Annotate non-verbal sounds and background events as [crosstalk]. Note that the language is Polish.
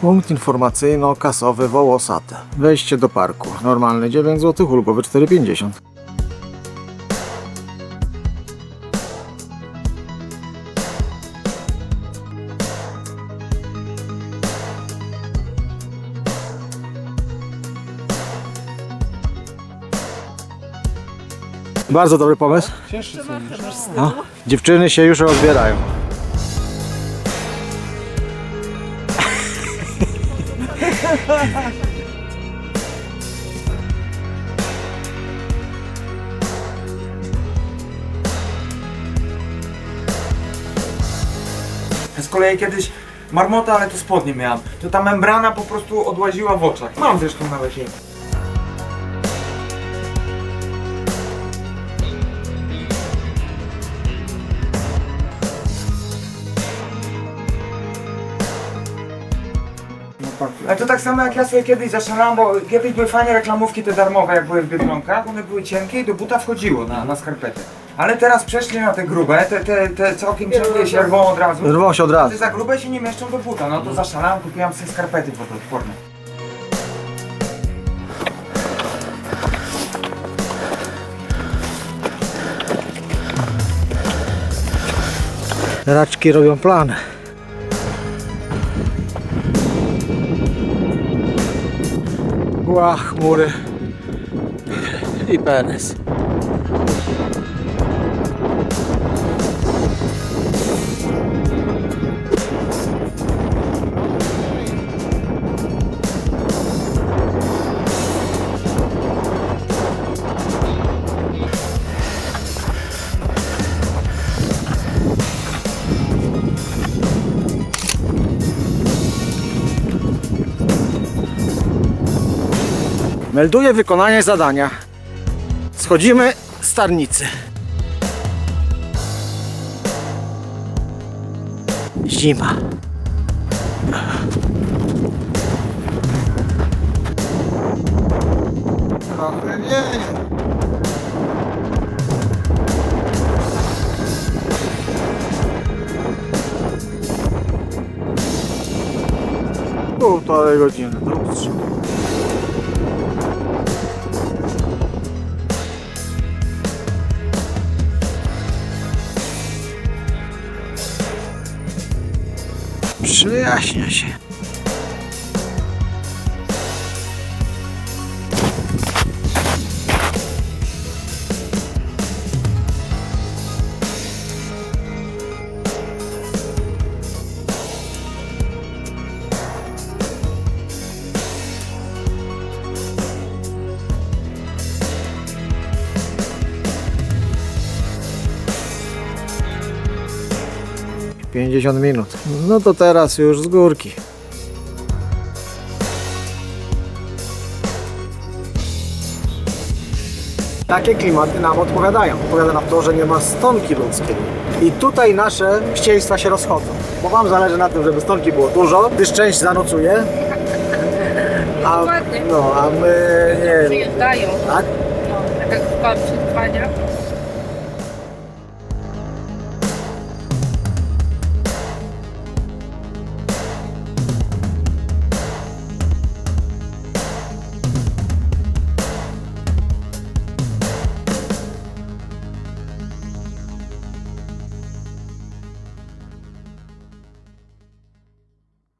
Punkt informacyjno-kasowy Wołosate. Wejście do parku. Normalny 9 zł, ulgowy 4,50. Bardzo dobry pomysł. No, dziewczyny się już rozbierają. [laughs] Z kolei kiedyś marmota, ale to spodnie miałam. To ta membrana po prostu odłaziła w oczach. Mam zresztą nawet jej. Ale to tak samo jak ja sobie kiedyś zaszalałem, bo kiedyś były fajne reklamówki te darmowe, jak były w Biedronkach, one były cienkie i do buta wchodziło na, na skarpety. Ale teraz przeszli na te grube, te, te, te całkiem cienkie się rwą od razu. Rwą się od Te razu. za grube się nie mieszczą do buta, no to zaszalałem, kupiłam sobie skarpety wodoodporne. Raczki robią plany. Mgła, chmury i peres. Melduję wykonanie zadania. Schodzimy z starnicy. Zima. Trochę wieje. Półtorej godziny do utrzymania. Przyjaśnia się. Pięćdziesiąt minut. No to teraz już z górki. Takie klimaty nam odpowiadają. Odpowiada nam to, że nie ma stonki ludzkiej. I tutaj nasze ścieństwa się rozchodzą. Bo Wam zależy na tym, żeby stonki było dużo, gdyż część zanocuje. [laughs] A, Dokładnie. no, a my nie. Przyjeżdżają. Tak? No, taka grupa przetrwania.